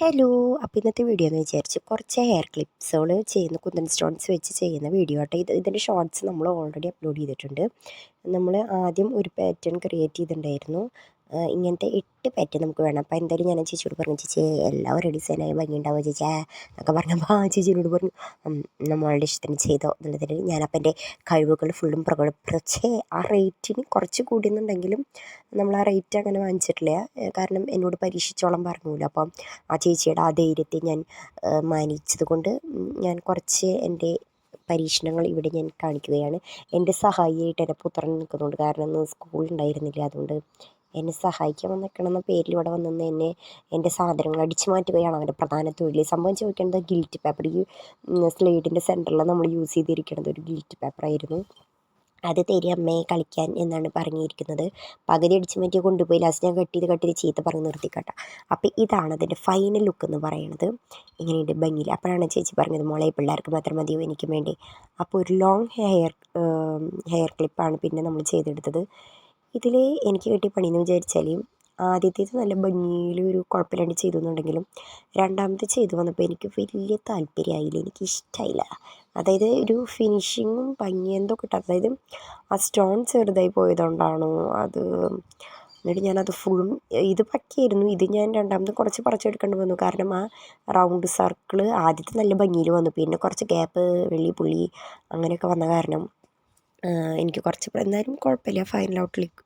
Hello അപ്പോൾ ഇന്നത്തെ video എന്ന് വിചാരിച്ചു കുറച്ച് ഹെയർ ക്ലിപ്സുകൾ ചെയ്യുന്ന കുന്തൻ സ്റ്റോൺസ് വെച്ച് ചെയ്യുന്ന വീഡിയോ ആട്ടോ. ഇത് ഇതിന്റെ ഷോർട്സ് നമ്മൾ ഓൾറെഡി അപ്ലോഡ് ചെയ്തിട്ടുണ്ട്. നമ്മൾ ആദ്യം ഒരു പാറ്റേൺ ക്രിയേറ്റ് ചെയ്തിട്ടുണ്ടായിരുന്നു. ഇങ്ങനത്തെ എട്ട് പാറ്റേൺ നമുക്ക് വേണം. അപ്പോൾ എന്തായാലും ഞാൻ ചേച്ചിയോട് പറഞ്ഞു ചേച്ചി എല്ലാം റെഡി ഡിസൈനായി ഭംഗിയുണ്ടാവുക ചേച്ചി? എന്നൊക്കെ പറഞ്ഞപ്പോൾ ആ ചേച്ചിയോട് പറഞ്ഞു നമ്മളുടെ ഇഷ്ടത്തിന് ചെയ്തോ എന്നുള്ളതിൽ ഞാനപ്പോൾ എന്റെ കഴിവുകൾ ഫുള്ളും പ്രകടിപ്പിച്ചേ ആ റേറ്റിന് കുറച്ച് കൂടിയെന്നുണ്ടെങ്കിലും നമ്മൾ ആ റേറ്റ് അങ്ങനെ വാങ്ങിച്ചിട്ടില്ല. കാരണം എന്നോട് പരീക്ഷിച്ചോളം പറഞ്ഞില്ല അപ്പം ആ ചേച്ചിയുടെ ആ ധൈര്യത്തെ ഞാൻ മാനിച്ചത് കൊണ്ട് ഞാൻ കുറച്ച് എന്റെ പരീക്ഷണങ്ങൾ ഇവിടെ ഞാൻ കാണിക്കുകയാണ്. എന്റെ സഹായിയായിട്ട് എന്റെ പുത്രൻ നിൽക്കുന്നുണ്ട്. കാരണം ഇന്ന് സ്കൂൾ ഉണ്ടായിരുന്നില്ല. അതുകൊണ്ട് എന്നെ സഹായിക്കാൻ വന്നിരിക്കണമെന്ന പേരിൽ ഇവിടെ വന്നു എന്നെ എന്റെ സാധനങ്ങൾ അടിച്ചു മാറ്റുകയാണ് അവന്റെ പ്രധാന തൊഴിൽ. സംഭവം ചോദിക്കേണ്ടത് ഗിൽറ്റ് പേപ്പർ ഈ സ്ലേഡിന്റെ സെന്ററിൽ നമ്മൾ യൂസ് ചെയ്തിരിക്കുന്നത് ഒരു ഗിൽറ്റ് പേപ്പറായിരുന്നു അത് തരി അമ്മയെ കളിക്കാൻ എന്നാണ് പറഞ്ഞിരിക്കുന്നത്. പകുതി അടിച്ച് മാറ്റി കൊണ്ടുപോയി. ലാസ്റ്റ് ഞാൻ കട്ട് ചെയ്ത് കട്ട് ചെയ്ത് ചീത്ത പറഞ്ഞ് നിർത്തിക്കട്ട. അപ്പോൾ ഇതാണ് അതിന്റെ ഫൈനൽ ലുക്ക് എന്ന് പറയുന്നത് ഇങ്ങനെയുണ്ട് ഭംഗിയിൽ. അപ്പോഴാണ് ചേച്ചി പറഞ്ഞത് മോളെ പിള്ളേർക്ക് മാത്രം മതിയോ? എനിക്ക് വേണ്ടി? അപ്പോൾ ഒരു ലോങ് ഹെയർ ഹെയർ ക്ലിപ്പാണ് പിന്നെ നമ്മൾ ചെയ്തെടുത്തത്. ഇതിൽ എനിക്ക് കിട്ടിയ പണിയെന്ന് വിചാരിച്ചാൽ ആദ്യത്തേത് നല്ല ഭംഗിയിൽ ഒരു കുഴപ്പമില്ലാണ്ട് ചെയ്തു എന്നുണ്ടെങ്കിലും രണ്ടാമത്തെ ചെയ്തു വന്നപ്പോൾ എനിക്ക് വലിയ താല്പര്യമായില്ല എനിക്ക് ഇഷ്ടമായില്ല അതായത് ഒരു ഫിനിഷിങ്ങും ഭംഗി എന്തോ കിട്ടാത്ത അതായത് ആ സ്റ്റോൺ ചെറുതായി പോയതുകൊണ്ടാണോ അത് എന്നിട്ട് ഞാനത് ഫുള്ളും ഇത് പക്കിയായിരുന്നു ഇത് ഞാൻ രണ്ടാമത് കുറച്ച് പറിച്ചെടുക്കേണ്ടി വന്നു. കാരണം ആ റൗണ്ട് സർക്കിൾ ആദ്യത്തെ നല്ല ഭംഗിയിൽ വന്നു. പിന്നെ കുറച്ച് ഗ്യാപ്പ് വെള്ളി പുള്ളി അങ്ങനെയൊക്കെ വന്ന കാരണം എനിക്ക് കുറച്ച് എന്തായാലും കുഴപ്പമില്ല. ഫൈനൽ ഔട്ട്ലുക്ക്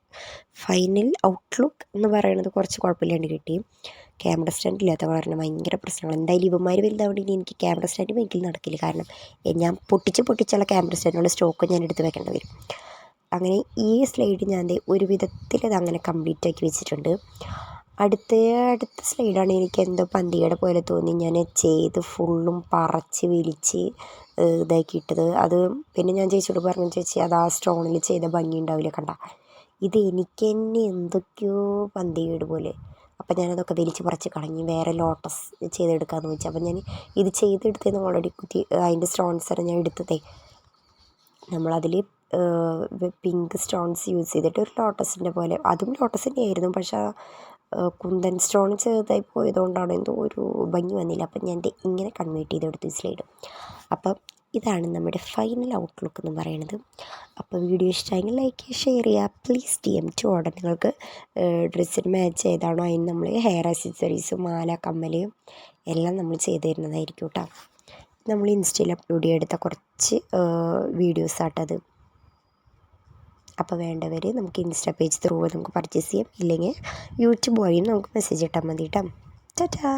ഫൈനൽ ഔട്ട്ലുക്ക് എന്ന് പറയുന്നത് കുറച്ച് കുഴപ്പമില്ലാണ്ട് കിട്ടി. ക്യാമറ സ്റ്റാൻഡ് ഇല്ലാത്ത കാരണം ഭയങ്കര പ്രശ്നങ്ങൾ എന്തായാലും ഇവന്മാർ വലുതാവേണ്ടി എനിക്ക് ക്യാമറ സ്റ്റാൻഡ് വീട്ടിൽ നടക്കില്ല. കാരണം ഞാൻ പൊട്ടിച്ച് പൊട്ടിച്ചുള്ള ക്യാമറ സ്റ്റാൻഡുള്ള സ്റ്റോക്ക് ഞാൻ എടുത്ത് വെക്കേണ്ടി വരും. അങ്ങനെ ഈ സ്ലൈഡ് ഞാൻ ഒരു വിധത്തിൽ അത് അങ്ങനെ കംപ്ലീറ്റ് ആക്കി വെച്ചിട്ടുണ്ട്. അടുത്ത അടുത്ത സ്ലൈഡാണ് എനിക്ക് എന്തോ പന്തികേട് പോലെ തോന്നി. ഞാൻ ചെയ്ത് ഫുള്ളും പറച്ച് വലിച്ച് ഇതാക്കിയിട്ടത്. അത് പിന്നെ ഞാൻ ചേച്ചിയോട് പറഞ്ഞു ചേച്ചി അത് ആ സ്റ്റോണിൽ ചെയ്ത ഭംഗി ഉണ്ടാവില്ല കണ്ട. ഇത് എനിക്ക് തന്നെ എന്തൊക്കെയോ പന്തികേട് പോലെ. അപ്പം ഞാനതൊക്കെ വലിച്ച് പറിച്ച് കളഞ്ഞ് വേറെ ലോട്ടസ് ചെയ്തെടുക്കാമെന്ന് വെച്ചു. അപ്പം ഞാൻ ഇത് ചെയ്തെടുത്തേന്ന് ഓൾറെഡി കുത്തി അതിന്റെ സ്റ്റോൺസാണ് ഞാൻ എടുത്തതേ. നമ്മളതിൽ പിങ്ക് സ്റ്റോൺസ് യൂസ് ചെയ്തിട്ട് ഒരു ലോട്ടസിന്റെ പോലെ. അതും ലോട്ടസിന്റെ ആയിരുന്നു പക്ഷേ കുന്തൻ സ്റ്റോൺ ചെറുതായി പോയതുകൊണ്ടാണ് എന്തോ ഒരു ഭംഗി വന്നില്ല. അപ്പം ഞാൻ ഇങ്ങനെ കൺവേർട്ട് ചെയ്തെടുത്തു ഈ സ്ലൈഡ് അപ്പം ഇതാണ് നമ്മുടെ ഫൈനൽ ഔട്ട്ലുക്ക് എന്ന് പറയുന്നത്. അപ്പോൾ വീഡിയോ ഇഷ്ടമായെങ്കിൽ ലൈക്ക് ഷെയർ ചെയ്യുക. Please D M to order നിങ്ങൾക്ക് ഡ്രസ്സിന് മാച്ച് ചെയ്താണോ അതിന് നമ്മൾ ഹെയർ അക്സസറീസ് മാല കമ്മൽ എല്ലാം നമ്മൾ ചെയ്തു തരുന്നതായിരിക്കും കേട്ടോ. നമ്മൾ ഇൻസ്റ്റയിൽ അപ്ലോഡ് ചെയ്തെടുത്ത കുറച്ച് വീഡിയോസാട്ടത് അപ്പോൾ വേണ്ടവർ നമുക്ക് ഇൻസ്റ്റാ പേജ് ത്രൂ നമുക്ക് പർച്ചേസ് ചെയ്യാം. ഇല്ലെങ്കിൽ യൂട്യൂബ് വഴിയും നമുക്ക് മെസ്സേജ് ഇട്ടാൽ മതി കേട്ടോ ടാറ്റാ.